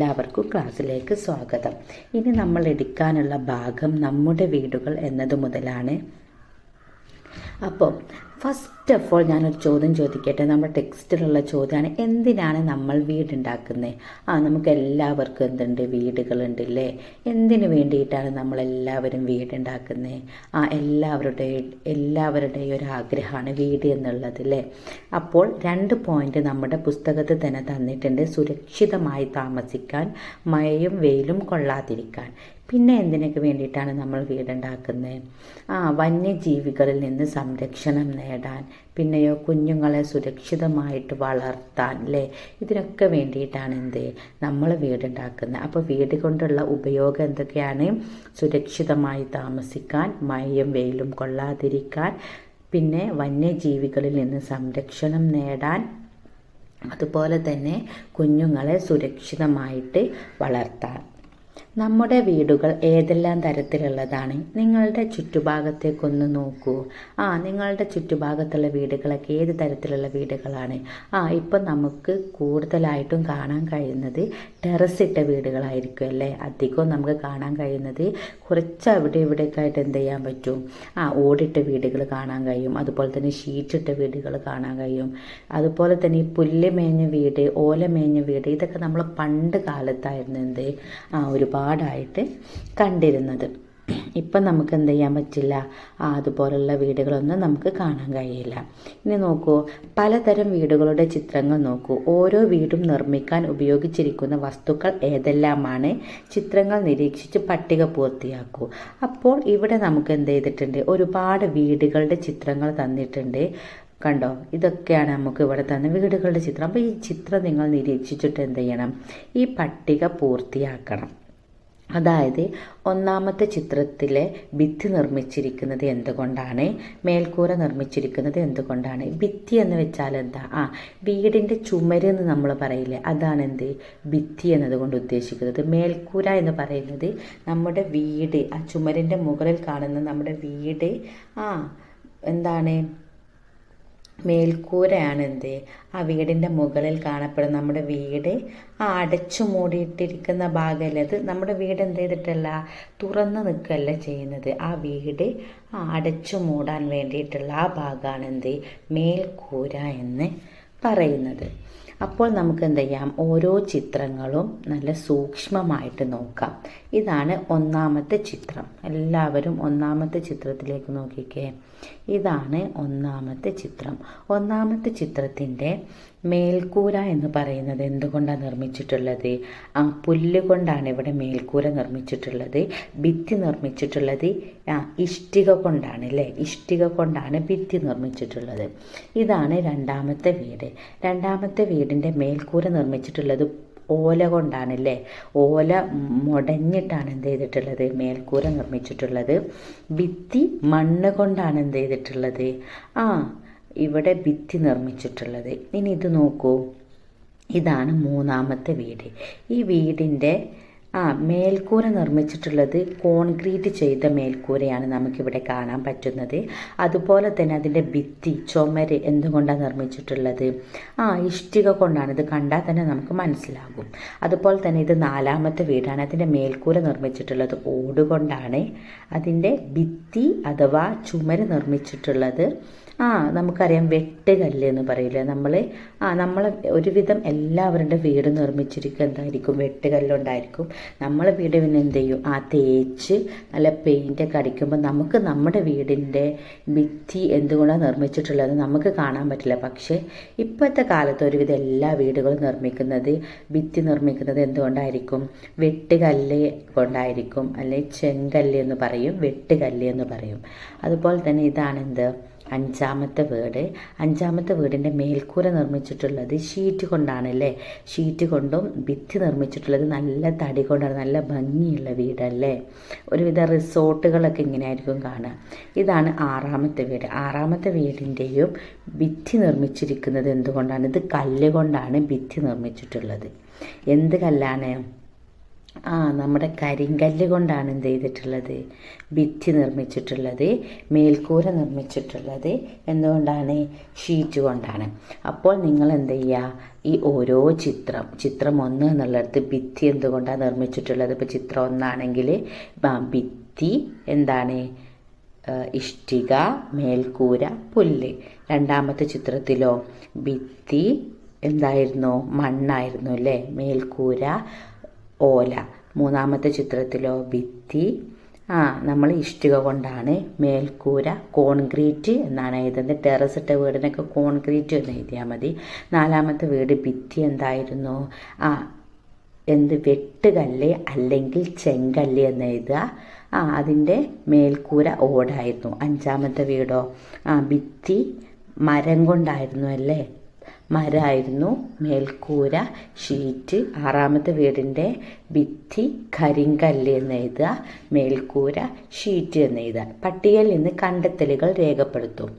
എല്ലാവർക്കും ക്ലാസ്സിലേക്ക് സ്വാഗതം. ഇനി നമ്മൾ എടുക്കാനുള്ള ഭാഗം നമ്മുടെ വീടുകൾ എന്നതു മുതലാണ്. അപ്പോൾ ഫസ്റ്റ് ഓഫ് ഓൾ ഞാനൊരു ചോദ്യം ചോദിക്കട്ടെ? നമ്മുടെ ടെക്സ്റ്റിലുള്ള ചോദ്യമാണ് എന്തിനാണ് നമ്മൾ വീടുണ്ടാക്കുന്നത് ആ നമുക്ക് എല്ലാവർക്കും എന്തുണ്ട്? വീടുകളുണ്ട് അല്ലേ എന്തിനു വേണ്ടിയിട്ടാണ് നമ്മളെല്ലാവരും വീടുണ്ടാക്കുന്നത് ആ എല്ലാവരുടെ എല്ലാവരുടെയും ഒരു ആഗ്രഹമാണ് വീട് എന്നുള്ളത് അല്ലേ അപ്പോൾ രണ്ട് പോയിന്റ് നമ്മുടെ പുസ്തകത്തിൽ തന്നെ തന്നിട്ടുണ്ട്. സുരക്ഷിതമായി താമസിക്കാൻ മഴയും വെയിലും കൊള്ളാതിരിക്കാൻ. പിന്നെ എന്തിനൊക്കെ വേണ്ടിയിട്ടാണ് നമ്മൾ വീടുണ്ടാക്കുന്നത്? ആ വന്യജീവികളിൽ നിന്ന് സംരക്ഷണം നേടാൻ പിന്നെയോ കുഞ്ഞുങ്ങളെ സുരക്ഷിതമായിട്ട് വളർത്താൻ അല്ലേ ഇതിനൊക്കെ വേണ്ടിയിട്ടാണ് എന്ത്? നമ്മൾ വീടുണ്ടാക്കുന്നത്. അപ്പോൾ വീട് കൊണ്ടുള്ള ഉപയോഗം എന്തൊക്കെയാണ്? സുരക്ഷിതമായി താമസിക്കാൻ മഴയും വെയിലും കൊള്ളാതിരിക്കാൻ പിന്നെ വന്യജീവികളിൽ നിന്ന് സംരക്ഷണം നേടാൻ അതുപോലെ തന്നെ കുഞ്ഞുങ്ങളെ സുരക്ഷിതമായിട്ട് വളർത്താൻ. നമ്മുടെ വീടുകൾ ഏതെല്ലാം തരത്തിലുള്ളതാണ്? നിങ്ങളുടെ ചുറ്റുഭാഗത്തേക്കൊന്ന് നോക്കൂ. ആ നിങ്ങളുടെ ചുറ്റുഭാഗത്തുള്ള വീടുകളൊക്കെ ഏത് തരത്തിലുള്ള വീടുകളാണ്? ആ ഇപ്പം നമുക്ക് കൂടുതലായിട്ടും കാണാൻ കഴിയുന്നത് ടെറസ് ഇട്ട വീടുകളായിരിക്കും അല്ലേ? അധികവും നമുക്ക് കാണാൻ കഴിയുന്നത് കുറച്ച് അവിടെ ഇവിടെയൊക്കെ ആയിട്ട് എന്ത് ചെയ്യാൻ പറ്റും? ആ ഓടിട്ട വീടുകൾ കാണാൻ കഴിയും. അതുപോലെ തന്നെ ഷീറ്റിട്ട വീടുകൾ കാണാൻ കഴിയും. അതുപോലെ തന്നെ ഈ പുല്ല് മേഞ്ഞ വീട് ഓല മേഞ്ഞ വീട് ഇതൊക്കെ നമ്മൾ പണ്ട് കാലത്തായിരുന്നു എന്ത്? ആ ഒരുപാടായിട്ട് കണ്ടിരുന്നത്. ഇപ്പം നമുക്ക് എന്ത് ചെയ്യാൻ പറ്റില്ല? അതുപോലുള്ള വീടുകളൊന്നും നമുക്ക് കാണാൻ കഴിയില്ല. ഇനി നോക്കൂ പലതരം വീടുകളുടെ ചിത്രങ്ങൾ നോക്കൂ. ഓരോ വീടും നിർമ്മിക്കാൻ ഉപയോഗിച്ചിരിക്കുന്ന വസ്തുക്കൾ ഏതെല്ലാമാണ്? ചിത്രങ്ങൾ നിരീക്ഷിച്ച് പട്ടിക പൂർത്തിയാക്കൂ. അപ്പോൾ ഇവിടെ നമുക്ക് എന്ത് ചെയ്തിട്ടുണ്ട്? ഒരുപാട് വീടുകളുടെ ചിത്രങ്ങൾ തന്നിട്ടുണ്ട്. കണ്ടോ? ഇതൊക്കെയാണ് നമുക്ക് ഇവിടെ തന്നെ വീടുകളുടെ ചിത്രം. അപ്പോൾ ഈ ചിത്രം നിങ്ങൾ നിരീക്ഷിച്ചിട്ട് എന്ത് ചെയ്യണം? ഈ പട്ടിക പൂർത്തിയാക്കണം. അതായത് ഒന്നാമത്തെ ചിത്രത്തിലെ ഭിത്തി നിർമ്മിച്ചിരിക്കുന്നത് എന്തുകൊണ്ടാണ്? മേൽക്കൂര നിർമ്മിച്ചിരിക്കുന്നത് എന്തുകൊണ്ടാണ്? ഭിത്തി എന്ന് വെച്ചാൽ എന്താ? ആ വീടിന്റെ ചുമര് എന്ന് നമ്മൾ പറയില്ലേ അതാണ് എന്ത്? ഭിത്തി എന്നതുകൊണ്ട് ഉദ്ദേശിക്കുന്നത്. മേൽക്കൂര എന്ന് പറയുന്നത് നമ്മുടെ വീട് ആ ചുമരിന്റെ മുകളിൽ കാണുന്ന നമ്മുടെ വീട് ആ എന്താണ്? മേൽക്കൂരയാണ് എന്ത്? ആ വീടിന്റെ മുകളിൽ കാണപ്പെടുന്ന നമ്മുടെ വീട്. ആ അടച്ചു മൂടിയിട്ടിരിക്കുന്ന ഭാഗമല്ലേ അത്? നമ്മുടെ വീട് എന്ത് ചെയ്തിട്ടല്ല? തുറന്ന് നിൽക്കുകയല്ല ചെയ്യുന്നത്. ആ വീട് ആ അടച്ചു മൂടാൻ വേണ്ടിയിട്ടുള്ള ആ ഭാഗമാണ് എന്ത്? മേൽക്കൂര എന്ന് പറയുന്നത്. അപ്പോൾ നമുക്ക് എന്ത് ചെയ്യാം? ഓരോ ചിത്രങ്ങളും നല്ല സൂക്ഷ്മമായിട്ട് നോക്കാം. ഇതാണ് ഒന്നാമത്തെ ചിത്രം. എല്ലാവരും ഒന്നാമത്തെ ചിത്രത്തിലേക്ക് നോക്കിക്കേ. ഇതാണ് ഒന്നാമത്തെ ചിത്രം. ഒന്നാമത്തെ ചിത്രത്തിന്റെ മേൽക്കൂര എന്ന് പറയുന്നത് എന്തുകൊണ്ടാണ് നിർമ്മിച്ചിട്ടുള്ളത്? ആ പുല്ല് കൊണ്ടാണ് ഇവിടെ മേൽക്കൂര നിർമ്മിച്ചിട്ടുള്ളത്. ഭിത്തി നിർമ്മിച്ചിട്ടുള്ളത് ആ ഇഷ്ടിക കൊണ്ടാണ് അല്ലേ ഇഷ്ടിക കൊണ്ടാണ് ഭിത്തി നിർമ്മിച്ചിട്ടുള്ളത്. ഇതാണ് രണ്ടാമത്തെ വീട്. രണ്ടാമത്തെ വീടിന്റെ മേൽക്കൂര നിർമ്മിച്ചിട്ടുള്ളത് ഓല കൊണ്ടാണല്ലേ ഓല മുടഞ്ഞിട്ടാണ് എന്ത് ചെയ്തിട്ടുള്ളത്? മേൽക്കൂര നിർമ്മിച്ചിട്ടുള്ളത്. ഭിത്തി മണ്ണ് കൊണ്ടാണ് എന്ത് ചെയ്തിട്ടുള്ളത്? ആ ഇവിടെ ഭിത്തി നിർമ്മിച്ചിട്ടുള്ളത്. ഇനി ഇത് നോക്കൂ. ഇതാണ് മൂന്നാമത്തെ വീട്. ഈ വീടിന്റെ ആ മേൽക്കൂര നിർമ്മിച്ചിട്ടുള്ളത് കോൺക്രീറ്റ് ചെയ്ത മേൽക്കൂരയാണ് നമുക്കിവിടെ കാണാൻ പറ്റുന്നത്. അതുപോലെ തന്നെ അതിന്റെ ഭിത്തി ചുമര് എന്തുകൊണ്ടാണ് നിർമ്മിച്ചിട്ടുള്ളത്? ആ ഇഷ്ടിക കൊണ്ടാണ്. ഇത് കണ്ടാൽ തന്നെ നമുക്ക് മനസ്സിലാകും. അതുപോലെ തന്നെ ഇത് നാലാമത്തെ വീടാണ്. അതിന്റെ മേൽക്കൂര നിർമ്മിച്ചിട്ടുള്ളത് ഓടുകൊണ്ടാണ്. അതിന്റെ ഭിത്തി അഥവാ ചുമര് നിർമ്മിച്ചിട്ടുള്ളത്. ആ നമുക്കറിയാം വെട്ടുകല്ല് എന്ന് പറയില്ലേ? നമ്മൾ ആ നമ്മൾ ഒരുവിധം എല്ലാവരുടെ വീട് നിർമ്മിച്ചിരിക്കുക എന്തായിരിക്കും? വെട്ടുകല്ലുണ്ടായിരിക്കും. നമ്മളെ വീട് പിന്നെ എന്ത് ചെയ്യും? ആ തേച്ച് നല്ല പെയിന്റൊക്കെ അടിക്കുമ്പോൾ നമുക്ക് നമ്മുടെ വീടിന്റെ ഭിത്തി എന്തുകൊണ്ടാണ് നിർമ്മിച്ചിട്ടുള്ളത് നമുക്ക് കാണാൻ പറ്റില്ല. പക്ഷേ ഇപ്പോഴത്തെ കാലത്ത് ഒരുവിധം എല്ലാ വീടുകളും നിർമ്മിക്കുന്നത് ഭിത്തി നിർമ്മിക്കുന്നത് എന്തുകൊണ്ടായിരിക്കും? വെട്ടുകല്ല് കൊണ്ടായിരിക്കും. അല്ലെങ്കിൽ ചെങ്കല്ല് എന്ന് പറയും വെട്ടുകല്ല് എന്ന് പറയും. അതുപോലെ തന്നെ ഇതാണെന്ത്? അഞ്ചാമത്തെ വീട്. അഞ്ചാമത്തെ വീടിന്റെ മേൽക്കൂര നിർമ്മിച്ചിട്ടുള്ളത് ഷീറ്റ് കൊണ്ടാണല്ലേ? ഷീറ്റ് കൊണ്ടും ഭിത്തി നിർമ്മിച്ചിട്ടുള്ളത് നല്ല തടി കൊണ്ടാണ് നല്ല ഭംഗിയുള്ള വീടല്ലേ? ഒരുവിധ റിസോർട്ടുകളൊക്കെ ഇങ്ങനെ ആയിരിക്കും കാണുക. ഇതാണ് ആറാമത്തെ വീട്. ആറാമത്തെ വീടിന്റെയും ഭിത്തി നിർമ്മിച്ചിരിക്കുന്നത് എന്തുകൊണ്ടാണ്? ഇത് കല്ല് കൊണ്ടാണ് ഭിത്തി നിർമ്മിച്ചിട്ടുള്ളത്. എന്ത് കല്ലാണ്? ആ നമ്മുടെ കരിങ്കല്ല് കൊണ്ടാണ് എന്ത് ചെയ്തിട്ടുള്ളത്? ഭിത്തി നിർമ്മിച്ചിട്ടുള്ളത് മേൽക്കൂര നിർമ്മിച്ചിട്ടുള്ളത് എന്തുകൊണ്ടാണ്? ഷീറ്റ് കൊണ്ടാണ്. അപ്പോൾ നിങ്ങൾ എന്ത് ചെയ്യുക ഈ ഓരോ ചിത്രം ചിത്രം ഒന്ന് എന്നുള്ളിടത്ത് ഭിത്തി എന്തുകൊണ്ടാണ് നിർമ്മിച്ചിട്ടുള്ളത്? ഇപ്പോൾ ചിത്രം ഒന്നാണെങ്കിൽ ഭിത്തി എന്താണ്? ഇഷ്ടിക മേൽക്കൂര പുല്ല്. രണ്ടാമത്തെ ചിത്രത്തിലോ ഭിത്തി എന്തായിരുന്നു? മണ്ണായിരുന്നു അല്ലേ? മേൽക്കൂര ഓല. മൂന്നാമത്തെ ചിത്രത്തിലോ ഭിത്തി. ആ നമ്മൾ ഇഷ്ടിക കൊണ്ടാണ് മേൽക്കൂര കോൺക്രീറ്റ് എന്നാണ് എഴുതുന്നത്. ടെറസ് ഇട്ട വീടിനൊക്കെ കോൺക്രീറ്റ് എന്ന് എഴുതിയാൽ മതി. നാലാമത്തെ വീട് ഭിത്തി എന്തായിരുന്നു? ആ എന്ത് വെട്ടുകല്ല് അല്ലെങ്കിൽ ചെങ്കല്ല് എന്ന് എഴുതുക. ആ അതിന്റെ മേൽക്കൂര ഓടായിരുന്നു. അഞ്ചാമത്തെ വീടോ? ആ ഭിത്തി മരം കൊണ്ടായിരുന്നു അല്ലേ? മരമായിരുന്നു മേൽക്കൂര ഷീറ്റ് ആറാമത്തെ വീടിന്റെ ഭിത്തി കരിങ്കല്ല് എന്ന് എഴുതുക മേൽക്കൂര ഷീറ്റ് എന്ന് എഴുതുക. പട്ടികയിൽ നിന്ന് കണ്ടെത്തലുകൾ രേഖപ്പെടുത്തും.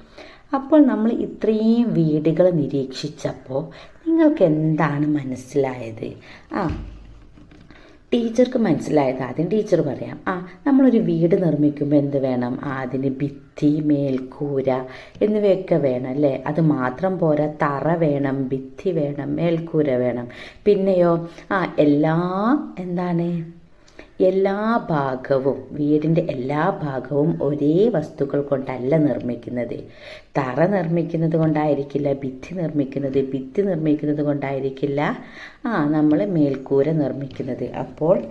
അപ്പോൾ നമ്മൾ ഇത്രയും വീടുകൾ നിരീക്ഷിച്ചപ്പോൾ നിങ്ങൾക്ക് എന്താണ് മനസ്സിലായത്? ആ ടീച്ചർക്ക് മനസ്സിലായത്. ആദ്യം ടീച്ചർ പറയാം ആ നമ്മളൊരു വീട് നിർമ്മിക്കുമ്പോൾ എന്ത് വേണം? ആ അതിന് ഭിത്തി മേൽക്കൂര എന്നിവയൊക്കെ വേണം അല്ലേ? അത് മാത്രം പോരാ തറ വേണം ഭിത്തി വേണം മേൽക്കൂര വേണം. പിന്നെയോ ആ എല്ലാ എന്താണ്? എല്ലാ ഭാഗവും വീടിന്റെ എല്ലാ ഭാഗവും ഒരേ വസ്തുക്കൾ കൊണ്ടല്ല നിർമ്മിക്കുന്നത്. തറ നിർമ്മിക്കുന്നത് കൊണ്ടായിരിക്കില്ല ഭിത്തി നിർമ്മിക്കുന്നത് ഭിത്തി നിർമ്മിക്കുന്നത് കൊണ്ടായിരിക്കില്ല. ആ നമ്മൾ മേൽക്കൂര നിർമ്മിക്കുന്നത്. അപ്പോൾ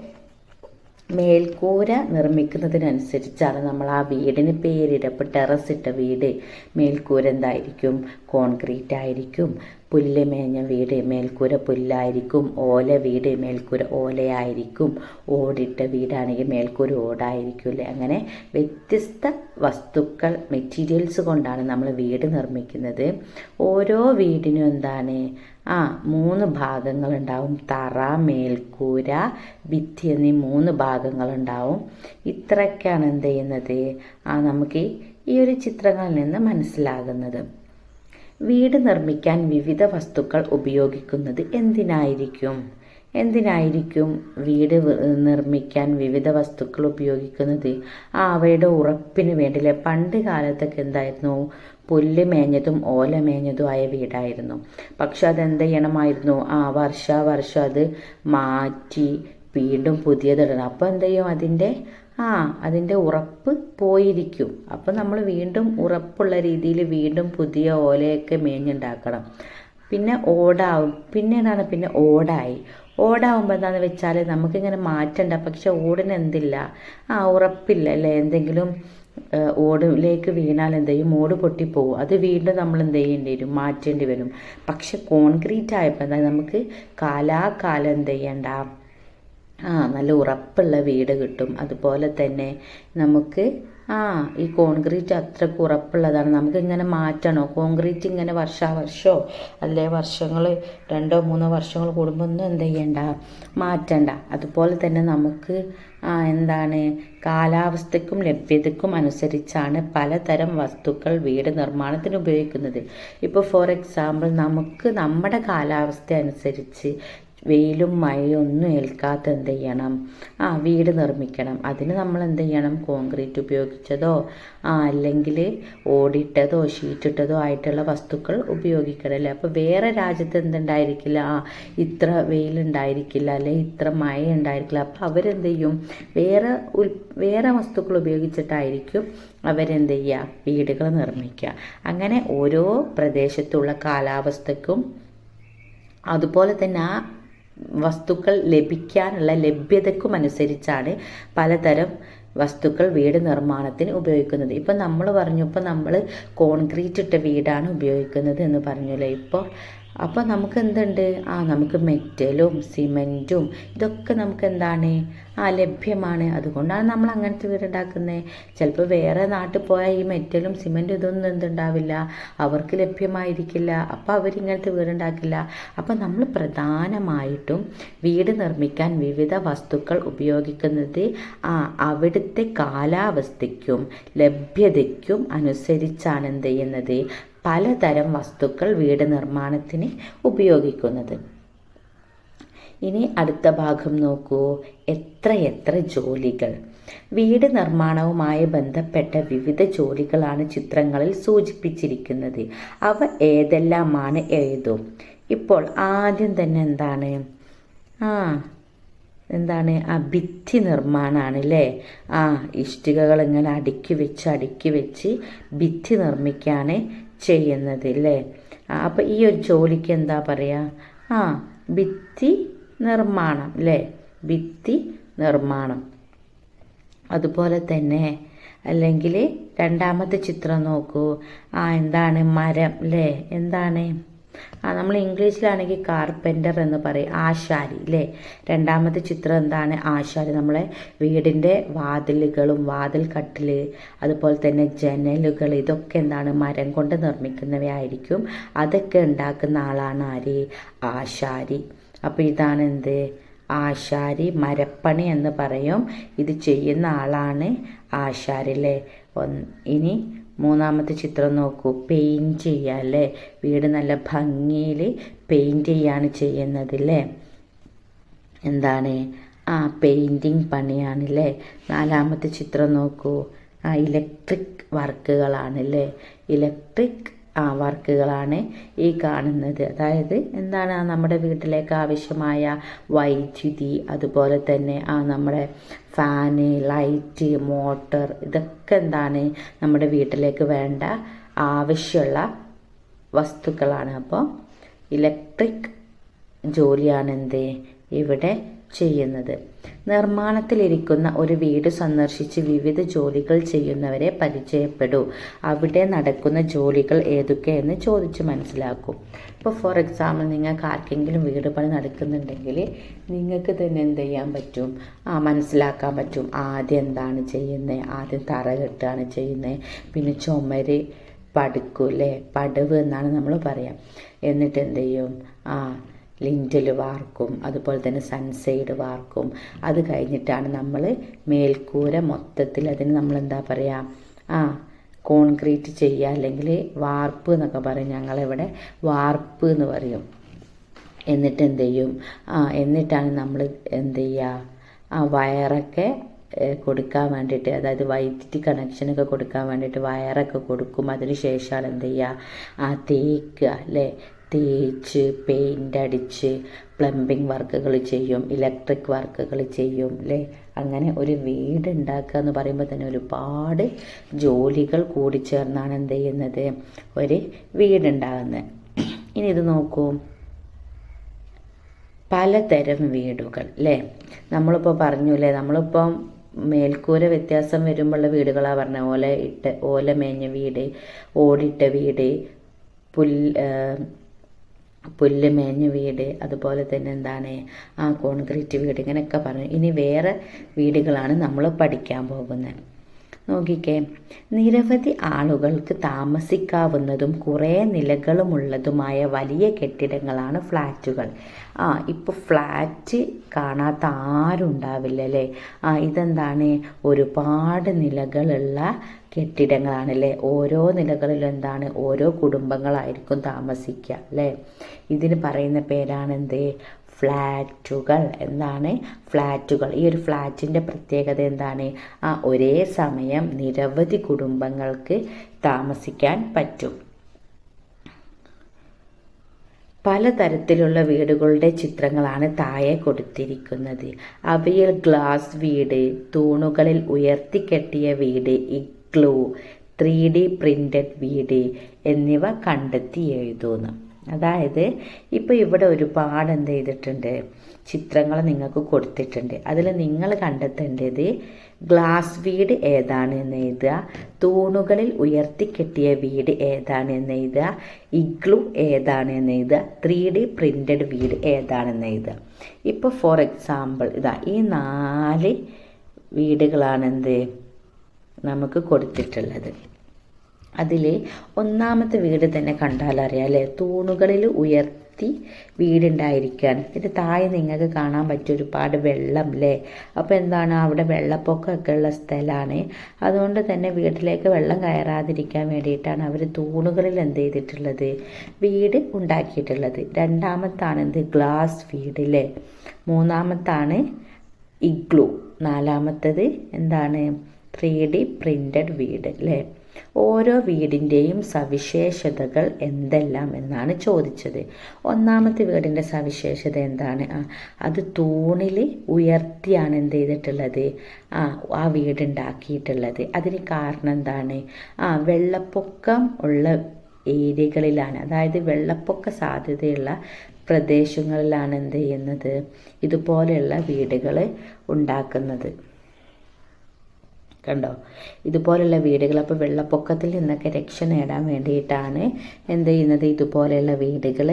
മേൽക്കൂര നിർമ്മിക്കുന്നതിനനുസരിച്ചാണ് നമ്മൾ ആ വീടിന് പേരിട ഇപ്പം ടെറസ് ഇട്ട വീട്. മേൽക്കൂര എന്തായിരിക്കും? കോൺക്രീറ്റ് ആയിരിക്കും. പുല്ല് മേഞ്ഞ വീട് മേൽക്കൂര പുല്ലായിരിക്കും. ഓല വീട് മേൽക്കൂര ഓലയായിരിക്കും. ഓടിട്ട വീടാണെങ്കിൽ മേൽക്കൂര ഓടായിരിക്കും അല്ലേ? അങ്ങനെ വ്യത്യസ്ത വസ്തുക്കൾ മെറ്റീരിയൽസ് കൊണ്ടാണ് നമ്മൾ വീട് നിർമ്മിക്കുന്നത്. ഓരോ വീടിനും എന്താണ്? ആ മൂന്ന് ഭാഗങ്ങളുണ്ടാവും. തറ മേൽക്കൂര ഭിത്തി എന്നീ മൂന്ന് ഭാഗങ്ങളുണ്ടാവും. ഇത്രയ്ക്കാണ് എന്ത് ചെയ്യുന്നത്? ആ നമുക്ക് ഈ ഒരു ചിത്രങ്ങളിൽ നിന്ന് മനസ്സിലാകുന്നത്. വീട് നിർമ്മിക്കാൻ വിവിധ വസ്തുക്കൾ ഉപയോഗിക്കുന്നത് എന്തിനായിരിക്കും? എന്തിനായിരിക്കും വീട് നിർമ്മിക്കാൻ വിവിധ വസ്തുക്കൾ ഉപയോഗിക്കുന്നത്? ആ അവയുടെ ഉറപ്പിന് വേണ്ടിയില്ലേ പണ്ട് കാലത്തൊക്കെ എന്തായിരുന്നു? പുല്ല് മേഞ്ഞതും ഓല മേഞ്ഞതും ആയ വീടായിരുന്നു. പക്ഷെ അതെന്ത് ചെയ്യണമായിരുന്നു? ആ വർഷാവർഷം അത് മാറ്റി വീണ്ടും പുതിയതിടണം. അപ്പോൾ എന്ത് ചെയ്യും അതിന്റെ? ആ അതിന്റെ ഉറപ്പ് പോയിരിക്കും. അപ്പം നമ്മൾ വീണ്ടും ഉറപ്പുള്ള രീതിയിൽ വീണ്ടും പുതിയ ഓലയൊക്കെ മേഞ്ഞുണ്ടാക്കണം. പിന്നെ ഓടാവും. പിന്നെ പിന്നീടാണ് പിന്നെ ഓടായി. ഓടാവുമ്പോൾ എന്താണെന്ന് വെച്ചാൽ നമുക്കിങ്ങനെ മാറ്റണ്ട. പക്ഷെ ഓടിന് എന്തില്ല ആ ഉറപ്പില്ല അല്ലേ? എന്തെങ്കിലും ഓടിലേക്ക് വീണാൽ എന്ത് ചെയ്യും ഓട് പൊട്ടിപ്പോവും. അത് വീണ്ടും നമ്മൾ എന്ത് ചെയ്യേണ്ടി വരും? മാറ്റേണ്ടി വരും. പക്ഷെ കോൺക്രീറ്റ് ആയപ്പോൾ എന്താ? നമുക്ക് കാലാകാലം എന്ത് ചെയ്യണ്ട ആ നല്ല ഉറപ്പുള്ള വീട് കിട്ടും. അതുപോലെ തന്നെ നമുക്ക് ആ ഈ കോൺക്രീറ്റ് അത്രയ്ക്ക് ഉറപ്പുള്ളതാണ് നമുക്കിങ്ങനെ മാറ്റണോ? കോൺക്രീറ്റ് ഇങ്ങനെ വർഷാവർഷമോ അല്ലെ? വർഷങ്ങൾ രണ്ടോ മൂന്നോ വർഷങ്ങൾ കൂടുമ്പോൾ ഒന്നും എന്ത് ചെയ്യണ്ട? മാറ്റണ്ട. അതുപോലെ തന്നെ നമുക്ക് എന്താണ്? കാലാവസ്ഥയ്ക്കും ലഭ്യതയ്ക്കും അനുസരിച്ചാണ് പലതരം വസ്തുക്കൾ വീട് നിർമ്മാണത്തിന് ഉപയോഗിക്കുന്നത്. ഇപ്പോൾ ഫോർ എക്സാമ്പിൾ നമുക്ക് നമ്മുടെ കാലാവസ്ഥ അനുസരിച്ച് വെയിലും മഴയും ഒന്നും ഏൽക്കാത്ത എന്ത് ചെയ്യണം? ആ വീട് നിർമ്മിക്കണം. അതിന് നമ്മൾ എന്ത് ചെയ്യണം? കോൺക്രീറ്റ് ഉപയോഗിച്ചതോ ആ അല്ലെങ്കിൽ ഓടിട്ടതോ ഷീറ്റിട്ടതോ ആയിട്ടുള്ള വസ്തുക്കൾ ഉപയോഗിക്കണം അല്ലേ? അപ്പോൾ വേറെ രാജ്യത്ത് എന്തുണ്ടായിരിക്കില്ല? ആ ഇത്ര വെയിലുണ്ടായിരിക്കില്ല അല്ലെ ഇത്ര മഴ ഉണ്ടായിരിക്കില്ല അപ്പോൾ അവരെന്ത് ചെയ്യും? വേറെ ഉൽ വേറെ വസ്തുക്കൾ ഉപയോഗിച്ചിട്ടായിരിക്കും അവരെന്ത് ചെയ്യുക? വീടുകൾ നിർമ്മിക്കുക. അങ്ങനെ ഓരോ പ്രദേശത്തുള്ള കാലാവസ്ഥക്കും അതുപോലെ തന്നെ ആ വസ്തുക്കൾ ലഭിക്കാനുള്ള ലഭ്യതക്കുമനുസരിച്ചാണ് പലതരം വസ്തുക്കൾ വീട് നിർമ്മാണത്തിന് ഉപയോഗിക്കുന്നത്. ഇപ്പം നമ്മൾ പറഞ്ഞു ഇപ്പം നമ്മൾ കോൺക്രീറ്റ് ഇട്ട വീടാണ് ഉപയോഗിക്കുന്നത് എന്ന് പറഞ്ഞല്ലോ? ഇപ്പോൾ അപ്പോൾ നമുക്ക് എന്തുണ്ട്? ആ നമുക്ക് മെറ്റലും സിമെന്റും ഇതൊക്കെ നമുക്ക് എന്താണ്? ലഭ്യമാണ്. അതുകൊണ്ടാണ് നമ്മൾ അങ്ങനത്തെ വീടുണ്ടാക്കുന്നത് ചിലപ്പോൾ വേറെ നാട്ടിൽ പോയാൽ ഈ മെറ്റലും സിമെന്റും ഇതൊന്നും എന്തുണ്ടാവില്ല. അവർക്ക് ലഭ്യമായിരിക്കില്ല. അപ്പോൾ അവരിങ്ങനത്തെ വീടുണ്ടാക്കില്ല അപ്പോൾ നമ്മൾ പ്രധാനമായിട്ടും വീട് നിർമ്മിക്കാൻ വിവിധ വസ്തുക്കൾ ഉപയോഗിക്കുന്നത് അവിടുത്തെ കാലാവസ്ഥയ്ക്കും ലഭ്യതയ്ക്കും അനുസരിച്ചാണ് എന്ത് ചെയ്യുന്നത്? പലതരം വസ്തുക്കൾ വീട് നിർമ്മാണത്തിന് ഉപയോഗിക്കുന്നത്. ഇനി അടുത്ത ഭാഗം നോക്കൂ. എത്ര എത്ര ജോലികൾ. വീട് നിർമ്മാണവുമായി ബന്ധപ്പെട്ട വിവിധ ജോലികളാണ് ചിത്രങ്ങളിൽ സൂചിപ്പിച്ചിരിക്കുന്നത്. അവ ഏതെല്ലാമാണ് എഴുതും. ഇപ്പോൾ ആദ്യം തന്നെ എന്താണ്? ആ എന്താണ്? ആ ഭിത്തി നിർമ്മാണമാണ് അല്ലേ ആ ഇഷ്ടികകൾ ഇങ്ങനെ അടുക്കി വെച്ച് അടുക്കി വെച്ച് ഭിത്തി നിർമ്മിക്കുകയാണ് ചെയ്യുന്നത് അല്ലേ? അപ്പം ഈ ഒരു ജോലിക്ക് എന്താ പറയുക ആ ഭിത്തി നിർമ്മാണം അല്ലേ ഭിത്തി നിർമ്മാണം. അതുപോലെ തന്നെ അല്ലെങ്കിൽ രണ്ടാമത്തെ ചിത്രം നോക്കൂ. ആ എന്താണ്? മരം അല്ലേ എന്താണ്? ആ നമ്മൾ ഇംഗ്ലീഷിലാണെങ്കിൽ കാർപ്പന്റർ എന്ന് പറയും. ആശാരി അല്ലേ രണ്ടാമത്തെ ചിത്രം എന്താണ്? ആശാരി. നമ്മളെ വീടിന്റെ വാതിലുകളും വാതിൽ കട്ടിൽ അതുപോലെ തന്നെ ജനലുകൾ ഇതൊക്കെ എന്താണ്? മരം കൊണ്ട് നിർമ്മിക്കുന്നവയായിരിക്കും. അതൊക്കെ ഉണ്ടാക്കുന്ന ആളാണ് ആര്? ആശാരി. അപ്പോൾ ഇതാണ് എന്ത് ആശാരി മരപ്പണി എന്ന് പറയും. ഇത് ചെയ്യുന്ന ആളാണ് ആശാരി അല്ലേ? ഇനി മൂന്നാമത്തെ ചിത്രം നോക്കൂ. പെയിന്റ് ചെയ്യുക അല്ലേ? വീട് നല്ല ഭംഗിയിൽ പെയിന്റ് ചെയ്യാണ് ചെയ്യുന്നത് അല്ലേ? എന്താണ്? ആ പെയിന്റിങ് പണിയാണല്ലേ നാലാമത്തെ ചിത്രം നോക്കൂ. ആ ഇലക്ട്രിക് വർക്കുകളാണല്ലേ ഇലക്ട്രിക് ആ വർക്കുകളാണ് ഈ കാണുന്നത്. അതായത് എന്താണ് നമ്മുടെ വീട്ടിലേക്ക് ആവശ്യമായ വൈദ്യുതി അതുപോലെ തന്നെ ആ നമ്മുടെ ഫാന് ലൈറ്റ് മോട്ടർ ഇതൊക്കെ എന്താണ് നമ്മുടെ വീട്ടിലേക്ക് വേണ്ട ആവശ്യമുള്ള വസ്തുക്കളാണ്. അപ്പോൾ ഇലക്ട്രിക് ജോലിയാണ് എന്ത്? ഇവിടെ ചെയ്യുന്നത്. നിർമ്മാണത്തിലിരിക്കുന്ന ഒരു വീട് സന്ദർശിച്ച് വിവിധ ജോലികൾ ചെയ്യുന്നവരെ പരിചയപ്പെടൂ. അവിടെ നടക്കുന്ന ജോലികൾ ഏതൊക്കെയെന്ന് ചോദിച്ച് മനസ്സിലാക്കും. ഇപ്പോൾ ഫോർ എക്സാമ്പിൾ നിങ്ങൾക്ക് ആർക്കെങ്കിലും വീട് പണി നടക്കുന്നുണ്ടെങ്കിൽ നിങ്ങൾക്ക് തന്നെ എന്ത് ചെയ്യാൻ പറ്റും? ആ മനസ്സിലാക്കാൻ പറ്റും. ആദ്യം എന്താണ് ചെയ്യുന്നത് ആദ്യം തറ കെട്ടുകയാണ് ചെയ്യുന്നത് പിന്നെ ചുമര് പടുക്കൂല്ലേ പടവ് എന്നാണ് നമ്മൾ പറയാം. എന്നിട്ട് എന്ത് ചെയ്യും? ആ ലിന്റൽ വാർക്കും അതുപോലെ തന്നെ സൺസൈഡ് വാർക്കും. അത് കഴിഞ്ഞിട്ടാണ് നമ്മൾ മേൽക്കൂര മൊത്തത്തിൽ അതിന് നമ്മൾ എന്താ പറയുക ആ കോൺക്രീറ്റ് ചെയ്യുക. അല്ലെങ്കിൽ വാർപ്പ് എന്നൊക്കെ പറയും ഞങ്ങളിവിടെ. വാർപ്പ് എന്ന് പറയും. എന്നിട്ട് എന്ത് ചെയ്യും? ആ എന്നിട്ടാണ് നമ്മൾ എന്ത് ചെയ്യുക? ആ വയറൊക്കെ കൊടുക്കാൻ വേണ്ടിയിട്ട് അതായത് വൈദ്യുതി കണക്ഷനൊക്കെ കൊടുക്കാൻ വേണ്ടിയിട്ട് വയറൊക്കെ കൊടുക്കും. അതിന് ശേഷമാണ് എന്ത് ചെയ്യുക? ആ തേക്കുക അല്ലേ? തേച്ച് പെയിന്റ് അടിച്ച് പ്ലംബിംഗ് വർക്കുകൾ ചെയ്യും ഇലക്ട്രിക് വർക്കുകൾ ചെയ്യും അല്ലേ അങ്ങനെ ഒരു വീട് ഉണ്ടാക്കുക എന്ന് പറയുമ്പോൾ തന്നെ ഒരുപാട് ജോലികൾ കൂടി കൂടിച്ചേർന്നാണ് എന്ത് ചെയ്യുന്നത്? ഒരു വീടുണ്ടാകുന്നത് ഇനി ഇത് നോക്കൂ. പലതരം വീടുകൾ അല്ലേ നമ്മളിപ്പോൾ പറഞ്ഞു അല്ലേ നമ്മളിപ്പം മേൽക്കൂര വ്യത്യാസം വരുമ്പോഴുള്ള വീടുകളാണ് പറഞ്ഞ ഓല ഇട്ട് ഓല മേഞ്ഞ വീട് ഓടിട്ട വീട് പുല്ല് പുല്ല് മേഞ്ഞ വീട് അതുപോലെ തന്നെ എന്താണ് ആ കോൺക്രീറ്റ് വീട് ഇങ്ങനെയൊക്കെ പറഞ്ഞു. ഇനി വേറെ വീടുകളാണ് നമ്മൾ പഠിക്കാൻ പോകുന്നത്. നോക്കിക്കേ. നിരവധി ആളുകൾക്ക് താമസിക്കാവുന്നതും കുറേ നിലകളുമുള്ളതുമായ വലിയ കെട്ടിടങ്ങളാണ് ഫ്ലാറ്റുകൾ. ആ ഇപ്പോൾ ഫ്ലാറ്റ് കാണാത്ത ആരും ഉണ്ടാവില്ല അല്ലേ ആ ഇതെന്താണ്? ഒരുപാട് നിലകളുള്ള കെട്ടിടങ്ങളാണല്ലേ? ഓരോ നിലകളിലും എന്താണ്? ഓരോ കുടുംബങ്ങളായിരിക്കും താമസിക്കുക അല്ലേ? ഇതിന് പറയുന്ന പേരാണെന്ത്? ഫ്ലാറ്റുകൾ എന്താണ് ഫ്ലാറ്റുകൾ. ഈ ഒരു ഫ്ലാറ്റിന്റെ പ്രത്യേകത എന്താണ്? ആ ഒരേ സമയം നിരവധി കുടുംബങ്ങൾക്ക് താമസിക്കാൻ പറ്റും. പലതരത്തിലുള്ള വീടുകളുടെ ചിത്രങ്ങളാണ് താഴെ കൊടുത്തിരിക്കുന്നത്. അവയിൽ ഗ്ലാസ് വീട് തൂണുകളിൽ ഉയർത്തിക്കെട്ടിയ വീട് ഇഗ്ലൂ ത്രീ ഡി പ്രിന്റഡ് വീട് എന്നിവ കണ്ടെത്തി എഴുതുന്നു. അതായത് ഇപ്പോൾ ഇവിടെ ഒരുപാട് എന്ത് ചെയ്തിട്ടുണ്ട്? ചിത്രങ്ങൾ നിങ്ങൾക്ക് കൊടുത്തിട്ടുണ്ട്. അതിൽ നിങ്ങൾ കണ്ടെത്തേണ്ടത് ഗ്ലാസ് വീട് ഏതാണ് എന്ന് എഴുതുക. തൂണുകളിൽ ഉയർത്തിക്കെട്ടിയ വീട് ഏതാണ് എന്ന് എഴുതുക. ഇഗ്ലു ഏതാണ് എന്ന് എഴുതുക. ത്രീ ഡി പ്രിന്റഡ് വീട് ഏതാണെന്ന് എഴുതുക. ഇപ്പോൾ ഫോർ എക്സാമ്പിൾ ഇതാ ഈ നാല് വീടുകളാണ് എന്ത് നമുക്ക് കൊടുത്തിട്ടുള്ളത്. അതിൽ ഒന്നാമത്തെ വീട് തന്നെ കണ്ടാൽ അറിയാം അല്ലേ? തൂണുകളിൽ ഉയർത്തി വീടുണ്ടായിരിക്കുകയാണ് ഇതിന്റെ താഴെ നിങ്ങൾക്ക് കാണാൻ പറ്റിയ ഒരുപാട് വെള്ളം അല്ലേ? അപ്പോൾ എന്താണ്? അവിടെ വെള്ളപ്പൊക്കമൊക്കെ ഉള്ള സ്ഥലമാണ്. അതുകൊണ്ട് തന്നെ വീട്ടിലേക്ക് വെള്ളം കയറാതിരിക്കാൻ വേണ്ടിയിട്ടാണ് അവർ തൂണുകളിൽ എന്ത് ചെയ്തിട്ടുള്ളത്? വീട് ഉണ്ടാക്കിയിട്ടുള്ളത്. രണ്ടാമത്താണ് എന്ത്? ഗ്ലാസ് വീട് അല്ലേ? മൂന്നാമത്താണ് ഇഗ്ലു. നാലാമത്തത് എന്താണ്? ത്രീ ഡി പ്രിന്റഡ് വീട് അല്ലേ? ഓരോ വീടിന്റെയും സവിശേഷതകൾ എന്തെല്ലാം എന്നാണ് ചോദിച്ചത്. ഒന്നാമത്തെ വീടിന്റെ സവിശേഷത എന്താണ്? ആ അത് തൂണിൽ ഉയർത്തിയാണ് എന്ത് ചെയ്തിട്ടുള്ളത്? ആ ആ വീടുണ്ടാക്കിയിട്ടുള്ളത്. അതിന് കാരണം എന്താണ്? ആ വെള്ളപ്പൊക്കം ഉള്ള ഏരിയകളിലാണ്. അതായത് വെള്ളപ്പൊക്ക സാധ്യതയുള്ള പ്രദേശങ്ങളിലാണ് എന്ത് ചെയ്യുന്നത്? ഇതുപോലെയുള്ള വീടുകൾ ഉണ്ടാക്കുന്നത്. കണ്ടോ? ഇതുപോലെയുള്ള വീടുകൾ. അപ്പോൾ വെള്ളപ്പൊക്കത്തിൽ നിന്നൊക്കെ രക്ഷ നേടാൻ വേണ്ടിയിട്ടാണ് എന്ത് ചെയ്യുന്നത്? ഇതുപോലെയുള്ള വീടുകൾ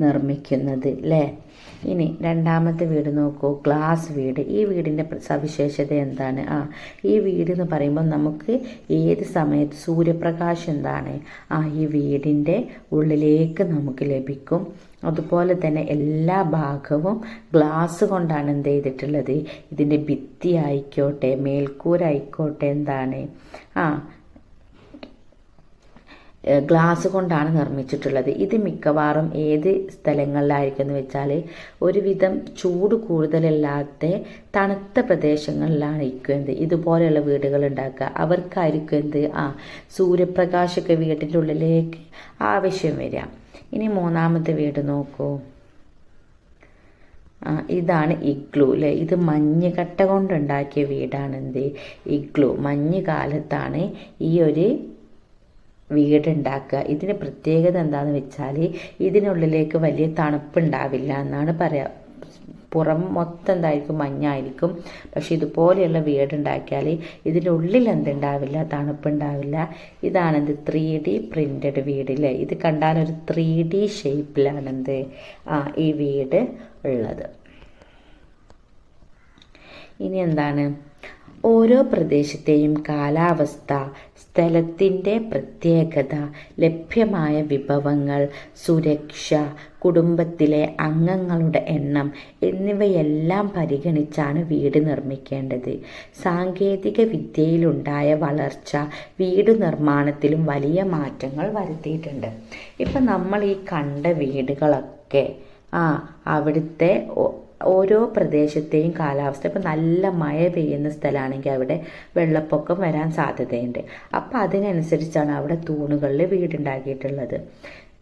നിർമ്മിക്കുന്നത് അല്ലേ ഇനി രണ്ടാമത്തെ വീട് നോക്കൂ. ഗ്ലാസ് വീട്. ഈ വീടിന്റെ സവിശേഷത എന്താണ്? ആ ഈ വീട് എന്ന് പറയുമ്പോൾ നമുക്ക് ഏത് സമയത്ത് സൂര്യപ്രകാശം എന്താണ്? ആ ഈ വീടിന്റെ ഉള്ളിലേക്ക് നമുക്ക് ലഭിക്കും. അതുപോലെ തന്നെ എല്ലാ ഭാഗവും ഗ്ലാസ് കൊണ്ടാണ് എന്ത് ചെയ്തിട്ടുള്ളത്? ഇതിന്റെ ഭിത്തി ആയിക്കോട്ടെ മേൽക്കൂര ആയിക്കോട്ടെ എന്താണ്? ആ. ഗ്ലാസ് കൊണ്ടാണ് നിർമ്മിച്ചിട്ടുള്ളത്. ഇത് മിക്കവാറും ഏത് സ്ഥലങ്ങളിലായിരിക്കും എന്ന് വെച്ചാൽ ഒരുവിധം ചൂട് കൂടുതലല്ലാത്ത തണുത്ത പ്രദേശങ്ങളിലാണ് ഇരിക്കുന്നത്. ഇതുപോലെയുള്ള വീടുകൾ ഉണ്ടാക്കുക. അവർക്കായിരിക്കും എന്ത്? ആ സൂര്യപ്രകാശമൊക്കെ വീട്ടിന്റെ ഉള്ളിലേക്ക് ആവശ്യം വരിക. ഇനി മൂന്നാമത്തെ വീട് നോക്കൂ. ഇതാണ് ഇഗ്ലു അല്ലേ ഇത് മഞ്ഞ് കട്ട കൊണ്ടുണ്ടാക്കിയ വീടാണ് എന്ത്? ഇഗ്ലു. മഞ്ഞ് കാലത്താണ് ഈ ഒരു വീടുണ്ടാക്കുക. ഇതിന് പ്രത്യേകത എന്താണെന്ന് വെച്ചാൽ ഇതിനുള്ളിലേക്ക് വലിയ തണുപ്പുണ്ടാവില്ല എന്നാണ് പറയാ പുറം മൊത്തം എന്തായിരിക്കും? മഞ്ഞായിരിക്കും. പക്ഷെ ഇതുപോലെയുള്ള വീടുണ്ടാക്കിയാൽ ഇതിന്റെ ഉള്ളിൽ എന്തുണ്ടാവില്ല? തണുപ്പുണ്ടാവില്ല. ഇതാണെന്ത് ത്രീ ഡി വീട് വീടില്ലേ ഇത് കണ്ടാൽ ഒരു ത്രീ ഡി ഷേപ്പിലാണെന്ത് ആ ഈ വീട് ഉള്ളത്. ഇനി എന്താണ്? ഓരോ പ്രദേശത്തെയും കാലാവസ്ഥ സ്ഥലത്തിന്റെ പ്രത്യേകത ലഭ്യമായ വിഭവങ്ങൾ സുരക്ഷ കുടുംബത്തിലെ അംഗങ്ങളുടെ എണ്ണം എന്നിവയെല്ലാം പരിഗണിച്ചാണ് വീട് നിർമ്മിക്കേണ്ടത്. സാങ്കേതിക വിദ്യയിലുണ്ടായ വളർച്ച വീട് നിർമ്മാണത്തിലും വലിയ മാറ്റങ്ങൾ വരുത്തിയിട്ടുണ്ട്. ഇപ്പം നമ്മൾ ഈ കണ്ട വീടുകളൊക്കെ ആ അവിടുത്തെ ഓരോ പ്രദേശത്തെയും കാലാവസ്ഥ. ഇപ്പം നല്ല മഴ പെയ്യുന്ന സ്ഥലമാണെങ്കിൽ അവിടെ വെള്ളപ്പൊക്കം വരാൻ സാധ്യതയുണ്ട്. അപ്പം അതിനനുസരിച്ചാണ് അവിടെ തൂണുകളിൽ വീടുണ്ടാക്കിയിട്ടുള്ളത്.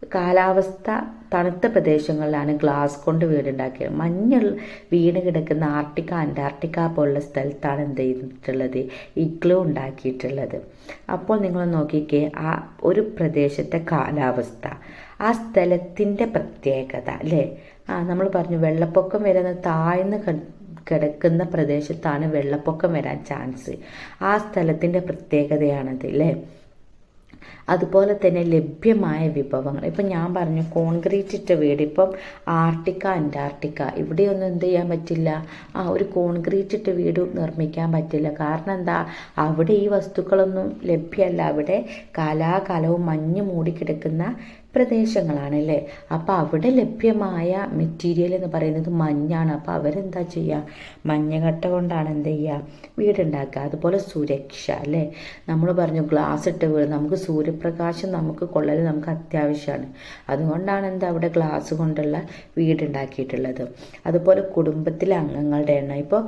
കാലാവസ്ഥ തണുത്ത പ്രദേശങ്ങളിലാണ് ഗ്ലാസ് കൊണ്ട് വീടുണ്ടാക്കിയത്. മഞ്ഞൾ വീണ് കിടക്കുന്ന ആർട്ടിക്ക അന്റാർട്ടിക്ക പോലുള്ള സ്ഥലത്താണ് എന്ത് ചെയ്തിട്ടുള്ളത്? ഇഗ്ലു ഉണ്ടാക്കിയിട്ടുള്ളത്. അപ്പോൾ നിങ്ങൾ നോക്കിക്കേ ആ ഒരു പ്രദേശത്തെ കാലാവസ്ഥ ആ സ്ഥലത്തിന്റെ പ്രത്യേകത അല്ലേ? ആ നമ്മൾ പറഞ്ഞു വെള്ളപ്പൊക്കം വരുന്ന താഴ്ന്ന് കിടക്കുന്ന പ്രദേശത്താണ് വെള്ളപ്പൊക്കം വരാൻ ചാൻസ്. ആ സ്ഥലത്തിന്റെ പ്രത്യേകതയാണത് അല്ലേ? അതുപോലെ തന്നെ ലഭ്യമായ വിഭവങ്ങൾ. ഇപ്പം ഞാൻ പറഞ്ഞു കോൺക്രീറ്റ് ഇട്ട വീട്. ഇപ്പം ആർട്ടിക്ക അന്റാർട്ടിക്ക. ഇവിടെയൊന്നും എന്ത് ചെയ്യാൻ പറ്റില്ല. ആ ഒരു കോൺക്രീറ്റ് ഇട്ട വീട് നിർമ്മിക്കാൻ പറ്റില്ല. കാരണം എന്താ? അവിടെ ഈ വസ്തുക്കളൊന്നും ലഭ്യമല്ല. അവിടെ കാലാകാലവും മഞ്ഞ് മൂടിക്കിടക്കുന്ന പ്രദേശങ്ങളാണ് അല്ലേ അപ്പോൾ അവിടെ ലഭ്യമായ മെറ്റീരിയൽ എന്ന് പറയുന്നത് മഞ്ഞാണ്. അപ്പോൾ അവരെന്താ ചെയ്യുക മഞ്ഞകട്ട കൊണ്ടാണ് എന്ത് ചെയ്യുക വീടുണ്ടാക്കുക. അതുപോലെ സുരക്ഷ അല്ലേ? നമ്മൾ പറഞ്ഞു ഗ്ലാസ് ഇട്ട് വീട് നമുക്ക് സൂര്യപ്രകാശം നമുക്ക് കൊള്ളൽ നമുക്ക് അത്യാവശ്യമാണ്. അതുകൊണ്ടാണ് എന്താ അവിടെ ഗ്ലാസ് കൊണ്ടുള്ള വീടുണ്ടാക്കിയിട്ടുള്ളത്. അതുപോലെ കുടുംബത്തിലെ അംഗങ്ങളുടെ എണ്ണം. ഇപ്പോൾ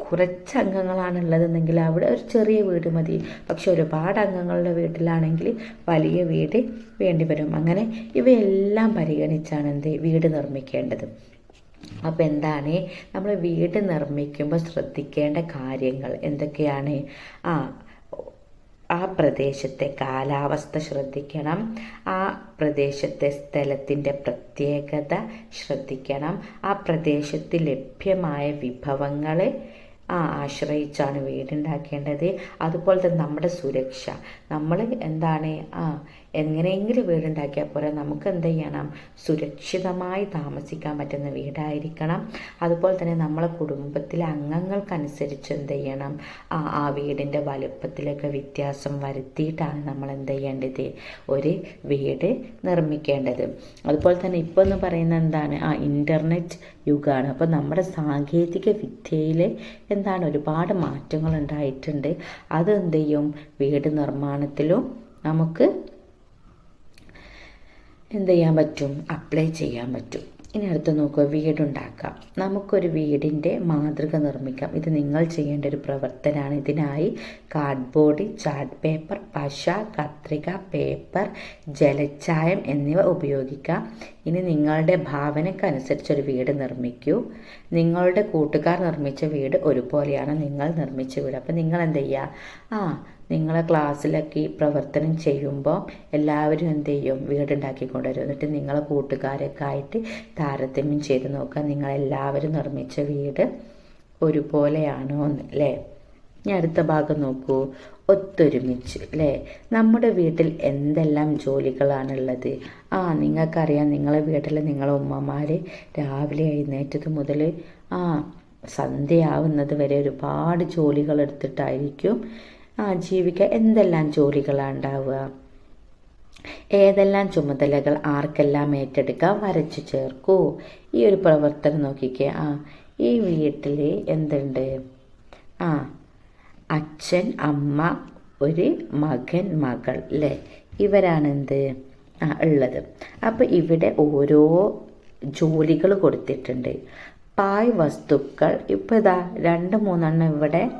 കുറച്ച് അംഗങ്ങളാണ് ഉള്ളതെന്നെങ്കിൽ അവിടെ ഒരു ചെറിയ വീട് മതി. പക്ഷെ ഒരുപാട് അംഗങ്ങളുടെ വീട്ടിലാണെങ്കിൽ വലിയ വീട് വേണ്ടി വരും. അങ്ങനെ ഇവയെല്ലാം പരിഗണിച്ചാണ് എന്ത് വീട് നിർമ്മിക്കേണ്ടത്. അപ്പോൾ എന്താണ്? നമ്മൾ വീട് നിർമ്മിക്കുമ്പോൾ ശ്രദ്ധിക്കേണ്ട കാര്യങ്ങൾ എന്തൊക്കെയാണ്? ആ ആ പ്രദേശത്തെ കാലാവസ്ഥ ശ്രദ്ധിക്കണം. ആ പ്രദേശത്തെ സ്ഥലത്തിന്റെ പ്രത്യേകത ശ്രദ്ധിക്കണം. ആ പ്രദേശത്ത് ലഭ്യമായ വിഭവങ്ങൾ ആ ആശ്രയിച്ചാണ് വീടുണ്ടാക്കേണ്ടത്. അതുപോലെ തന്നെ നമ്മുടെ സുരക്ഷ. നമ്മൾ എന്താണ്? ആ എങ്ങനെയെങ്കിലും വീടുണ്ടാക്കിയാൽ പോലെ നമുക്ക് എന്ത് ചെയ്യണം? സുരക്ഷിതമായി താമസിക്കാൻ പറ്റുന്ന വീടായിരിക്കണം. അതുപോലെ തന്നെ നമ്മളെ കുടുംബത്തിലെ അംഗങ്ങൾക്കനുസരിച്ച് എന്ത് ചെയ്യണം? ആ ആ വീടിന്റെ വലുപ്പത്തിലൊക്കെ വ്യത്യാസം വരുത്തിയിട്ടാണ് നമ്മൾ എന്ത് ചെയ്യേണ്ടത്? ഒരു വീട് നിർമ്മിക്കേണ്ടത്. അതുപോലെ തന്നെ ഇപ്പോൾ എന്ന് പറയുന്നത് എന്താണ്? ആ ഇന്റർനെറ്റ് യുഗമാണ് അപ്പോൾ നമ്മുടെ സാങ്കേതിക വിദ്യയിൽ എന്താണ് ഒരുപാട് മാറ്റങ്ങൾ ഉണ്ടായിട്ടുണ്ട്. അത് എന്ത് ചെയ്യും? വീട് നിർമ്മാണത്തിലും നമുക്ക് എന്ത് ചെയ്യാൻ പറ്റും? അപ്ലൈ ചെയ്യാൻ പറ്റും. ഇനി അടുത്ത് നോക്കുക വീടുണ്ടാക്കാം. നമുക്കൊരു വീടിന്റെ മാതൃക നിർമ്മിക്കാം. ഇത് നിങ്ങൾ ചെയ്യേണ്ട ഒരു പ്രവർത്തനമാണ്. ഇതിനായി കാർഡ്ബോർഡ് ചാർട്ട് പേപ്പർ പശ കത്രിക പേപ്പർ ജലച്ചായം എന്നിവ ഉപയോഗിക്കാം. ഇനി നിങ്ങളുടെ ഭാവനക്കനുസരിച്ച് ഒരു വീട് നിർമ്മിക്കൂ. നിങ്ങളുടെ കൂട്ടുകാർ നിർമ്മിച്ച വീട് ഒരുപോലെയാണ് നിങ്ങൾ നിർമ്മിച്ച വീട്. അപ്പം നിങ്ങൾ എന്ത് ചെയ്യുക? ആ നിങ്ങളെ ക്ലാസ്സിലൊക്കെ ഈ പ്രവർത്തനം ചെയ്യുമ്പോൾ എല്ലാവരും എന്ത് ചെയ്യും? വീടുണ്ടാക്കി കൊണ്ടുവരും എന്നിട്ട് നിങ്ങളെ കൂട്ടുകാരൊക്കെ ആയിട്ട് താരതമ്യം ചെയ്ത് നോക്കുക. നിങ്ങളെല്ലാവരും നിർമ്മിച്ച വീട് ഒരുപോലെയാണോ എന്ന് അല്ലേ ഇനി അടുത്ത ഭാഗം നോക്കൂ. ഒത്തൊരുമിച്ച് അല്ലേ നമ്മുടെ വീട്ടിൽ എന്തെല്ലാം ജോലികളാണുള്ളത്? ആ നിങ്ങൾക്കറിയാം. നിങ്ങളെ വീട്ടിൽ നിങ്ങളെ ഉമ്മമാർ രാവിലെ എഴുന്നേറ്റത് മുതൽ ആ സന്ധ്യയാവുന്നത് വരെ ഒരുപാട് ജോലികൾ എടുത്തിട്ടായിരിക്കും ജീവിക്കാൻ എന്തെല്ലാം ജോലികളാണ് ഉണ്ടാവുക? ഏതെല്ലാം ചുമതലകൾ ആർക്കെല്ലാം ഏറ്റെടുക്കാം വരച്ചു ചേർക്കൂ. ഈ ഒരു പ്രവർത്തനം നോക്കിക്കേ. ആ ഈ വീട്ടിൽ എന്തുണ്ട്? ആ അച്ഛൻ അമ്മ ഒരു മകൻ മകൾ അല്ലേ ഇവരാണ് എന്ത് ആ ഉള്ളത്. അപ്പോൾ ഇവിടെ ഓരോ ജോലികൾ കൊടുത്തിട്ടുണ്ട്. പായ് വസ്തുക്കൾ. ഇപ്പോൾ ഇതാ രണ്ട് മൂന്നെണ്ണം ഇവിടെ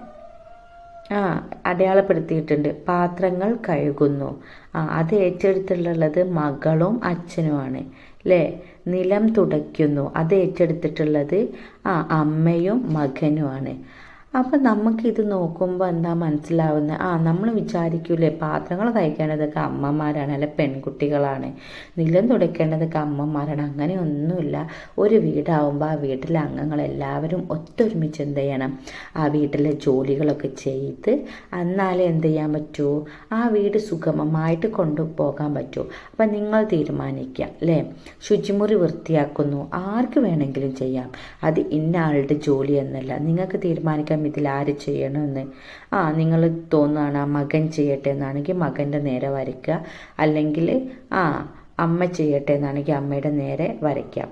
ആ അടയാളപ്പെടുത്തിയിട്ടുണ്ട്. പാത്രങ്ങൾ കഴുകുന്നു. ആ അത് ഏറ്റെടുത്തിട്ടുള്ളത് മകളും അച്ഛനുമാണ്. അല്ലേ നിലം തുടയ്ക്കുന്നു. അത് ഏറ്റെടുത്തിട്ടുള്ളത് ആ അമ്മയും മകനുമാണ്. അപ്പം നമുക്കിത് നോക്കുമ്പോൾ എന്താ മനസ്സിലാവുന്നത് ആ നമ്മൾ വിചാരിക്കൂലേ പാത്രങ്ങൾ തയ്ക്കേണ്ടതൊക്കെ അമ്മമാരാണ് അല്ലെ പെൺകുട്ടികളാണ്. നിലം തുടയ്ക്കേണ്ടതൊക്കെ അമ്മമാരാണ്. അങ്ങനെയൊന്നുമില്ല. ഒരു വീടാവുമ്പോൾ ആ വീട്ടിലെ അംഗങ്ങൾ എല്ലാവരും ഒത്തൊരുമിച്ച് എന്ത് ചെയ്യണം? ആ വീട്ടിലെ ജോലികളൊക്കെ ചെയ്ത് എന്നാലേ എന്ത് ചെയ്യാൻ പറ്റൂ? ആ വീട് സുഗമമായിട്ട് കൊണ്ടുപോകാൻ പറ്റൂ. അപ്പം നിങ്ങൾ തീരുമാനിക്കുക അല്ലേ? ശുചിമുറി വൃത്തിയാക്കുന്നു. ആർക്ക് വേണമെങ്കിലും ചെയ്യാം. അത് ഇന്ന ആളുടെ ജോലി എന്നല്ല. നിങ്ങൾക്ക് തീരുമാനിക്കാൻ ഇതിൽ ആര് ചെയ്യണമെന്ന്. ആ നിങ്ങൾ തോന്നുകയാണ് ആ മകൻ ചെയ്യട്ടെ എന്നാണെങ്കിൽ മകന്റെ നേരെ വരയ്ക്കുക. അല്ലെങ്കിൽ ആ അമ്മ ചെയ്യട്ടെ എന്നാണെങ്കിൽ അമ്മയുടെ നേരെ വരയ്ക്കാം.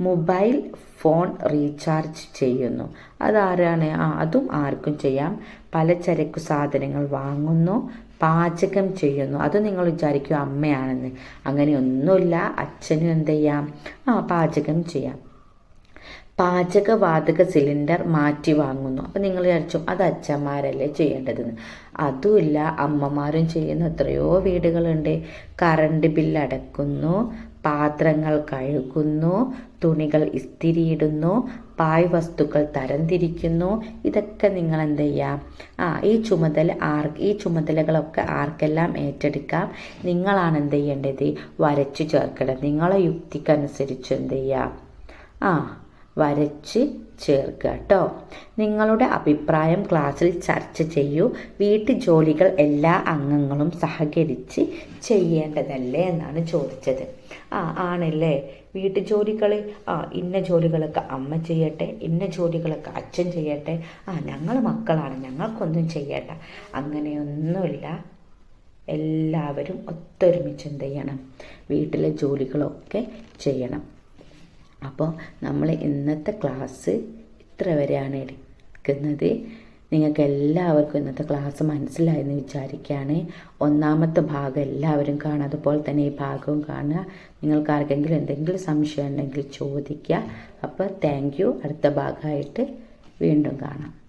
മൊബൈൽ ഫോൺ റീചാർജ് ചെയ്യുന്നു. അതാരാണ്? ആ അതും ആർക്കും ചെയ്യാം. പലചരക്കു സാധനങ്ങൾ വാങ്ങുന്നു പാചകം ചെയ്യുന്നു. അത് നിങ്ങൾ വിചാരിക്കും അമ്മയാണെന്ന്. അങ്ങനെയൊന്നുമില്ല അച്ഛനും എന്ത് ചെയ്യാം? ആ പാചകം ചെയ്യാം. പാചകവാതക സിലിണ്ടർ മാറ്റി വാങ്ങുന്നു. അപ്പം നിങ്ങൾ വിചാരിച്ചു അത് അച്ഛന്മാരല്ലേ ചെയ്യേണ്ടതെന്ന്? അതുമില്ല അമ്മമാരും ചെയ്യുന്ന. എത്രയോ വീടുകളുണ്ട്. കറണ്ട് ബില്ല് അടക്കുന്നു പാത്രങ്ങൾ കഴുകുന്നു തുണികൾ ഇസ്തിരിയിടുന്നു പായ് വസ്തുക്കൾ തരംതിരിക്കുന്നു. ഇതൊക്കെ നിങ്ങൾ എന്ത് ചെയ്യാം? ആ ഈ ചുമതല ആർ ഈ ചുമതലകളൊക്കെ ആർക്കെല്ലാം ഏറ്റെടുക്കാം? നിങ്ങളാണ് എന്ത് ചെയ്യേണ്ടത്? വരച്ചു ചേർക്കേണ്ടത്. നിങ്ങളെ യുക്തിക്കനുസരിച്ച് എന്ത് ചെയ്യാം? ആ വരച്ച് ചേർക്കുക കേട്ടോ നിങ്ങളുടെ അഭിപ്രായം ക്ലാസ്സിൽ ചർച്ച ചെയ്യൂ. വീട്ടു ജോലികൾ എല്ലാ അംഗങ്ങളും സഹകരിച്ച് ചെയ്യേണ്ടതല്ലേ എന്നാണ് ചോദിച്ചത്. ആ ആണല്ലേ. വീട്ടു ജോലികൾ ആ ഇന്ന ജോലികളൊക്കെ അമ്മ ചെയ്യട്ടെ ഇന്ന ജോലികളൊക്കെ അച്ഛൻ ചെയ്യട്ടെ. ആ ഞങ്ങൾ മക്കളാണ് ഞങ്ങൾക്കൊന്നും ചെയ്യണ്ട. അങ്ങനെയൊന്നുമില്ല. എല്ലാവരും ഒത്തൊരുമിച്ച് എന്ത് ചെയ്യണം? വീട്ടിലെ ജോലികളൊക്കെ ചെയ്യണം. അപ്പോൾ നമ്മൾ ഇന്നത്തെ ക്ലാസ് ഇത്ര വരെയാണ് എടുക്കുന്നത്. നിങ്ങൾക്ക് എല്ലാവർക്കും ഇന്നത്തെ ക്ലാസ് മനസ്സിലായെന്ന് വിചാരിക്കുകയാണ്. ഒന്നാമത്തെ ഭാഗം എല്ലാവരും കാണുക അതുപോലെ തന്നെ ഈ ഭാഗവും കാണുക. നിങ്ങൾക്ക് ആർക്കെങ്കിലും എന്തെങ്കിലും സംശയം ഉണ്ടെങ്കിൽ ചോദിക്കുക. അപ്പോൾ താങ്ക് അടുത്ത ഭാഗമായിട്ട് വീണ്ടും കാണാം.